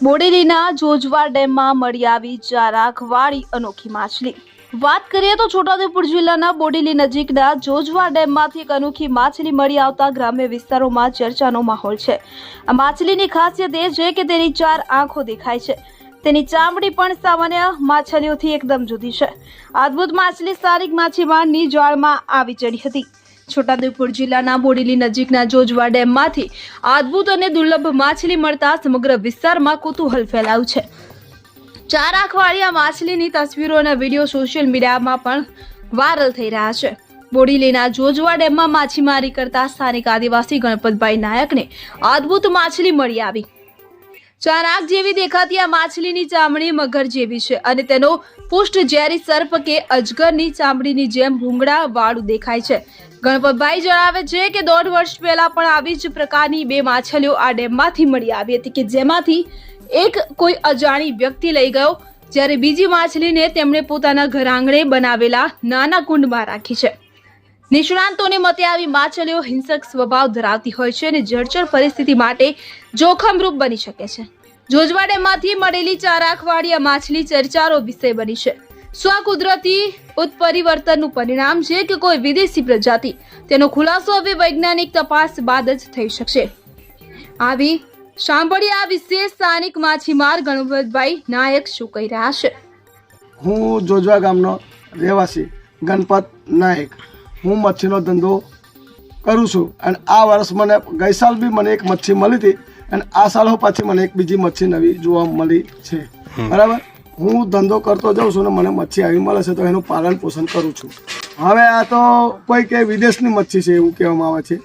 બોડેલીના જોજવા ડેમમાં મળી આવી ચારાખવાળી અનોખી માછલી. વાત કરીએ તો છોટાઉદેપુર જિલ્લાના બોડેલી નજીકના જોજવા ડેમમાંથી એક અનોખી માછલી મળી આવતા ગ્રામ્ય વિસ્તારોમાં ચર્ચાનો માહોલ છે. આ માછલીની ખાસિયત એ છે કે તેની ચાર આંખો દેખાય છે. તેની ચામડી પણ સામાન્ય માછલીઓથી એકદમ જુદી છે. અદ્ભુત માછલી સ્થાનિક માછીમારની જાળમાં આવી ચડી હતી. છોટાઉદેપુર જિલ્લાના બોડેલી નજીકના જોજવા ડેમમાંથી અદ્ભુત અને દુર્લભ માછલી મળતા સમગ્ર વિસ્તારમાં કુતૂહલ ફેલાયું છે. ચાર આ માછલીની તસવીરો અને વીડિયો સોશિયલ મીડિયામાં પણ વાયરલ થઈ રહ્યા છે. બોડીલીના જોજવા ડેમમાં માછીમારી કરતા સ્થાનિક આદિવાસી ગણપતભાઈ નાયકને અદ્ભુત માછલી મળી આવી. ચાર આંખ જેવી દેખાતી આ માછલીની ચામડી મગર જેવી છે અને તેનો પુષ્ટ ઝેરી સર્પ કે અજગરની ચામડીની જેમ ભૂંગળા વાળું દેખાય છે. ગણપતભાઈ જણાવે છે કે દોઢ વર્ષ પહેલા પણ આવી જ પ્રકારની બે માછલીઓ આ ડેમમાંથી મળી આવી હતી કે જેમાંથી એક કોઈ અજાણી વ્યક્તિ લઈ ગયો, જ્યારે બીજી માછલીને તેમણે પોતાના ઘર આંગણે બનાવેલા નાના કુંડમાં રાખી છે. નિષ્ણાંતોને મતે આવી માછલીઓ હિંસક સ્વભાવ ધરાવતી હોય છે અને જળચર પરિસ્થિતિ માટે જોખમરૂપ બની શકે છે. જોજવા ડેમમાંથી મળેલી ચાર આંખવાળી માછલી ચર્ચાનો વિષય બની છે. સ્વકુદરતી ઉત્પરિવર્તનનું પરિણામ છે કે કોઈ વિદેશી પ્રજાતિ? તેનો ખુલાસો હવે વૈજ્ઞાનિક તપાસ બાદ જ થઈ શકશે. આવી સાંભળી આ વિશે સ્થાનિક માછીમાર ગણપતભાઈ નાયક શું કહી રહ્યા છે. હું જોજવા ગામનો રહેવાસી ગણપત નાયક. હું મચ્છીનો ધંધો કરું છું અને આ વર્ષ મને ગઈ સાલ બી મને એક મચ્છી મળી હતી. અને આ સાલો પાછી મને એક બીજી મચ્છી નવી જોવા મળી છે. બરાબર? હું ધંધો કરતો જાઉં છું ને મને મચ્છી આવી મળે છે તો એનું પાલન પોષણ કરું છું. હવે આ તો કોઈ કે વિદેશની મચ્છી છે એવું કહેવામાં આવે છે.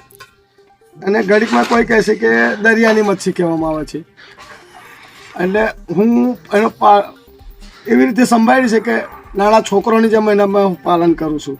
અને ઘડીકમાં કોઈ કહે છે કે દરિયાની મચ્છી કહેવામાં આવે છે. એટલે હું એનો પા એવી રીતે સંભાળી છે કે નાના છોકરોની જેમ એના હું પાલન કરું છું.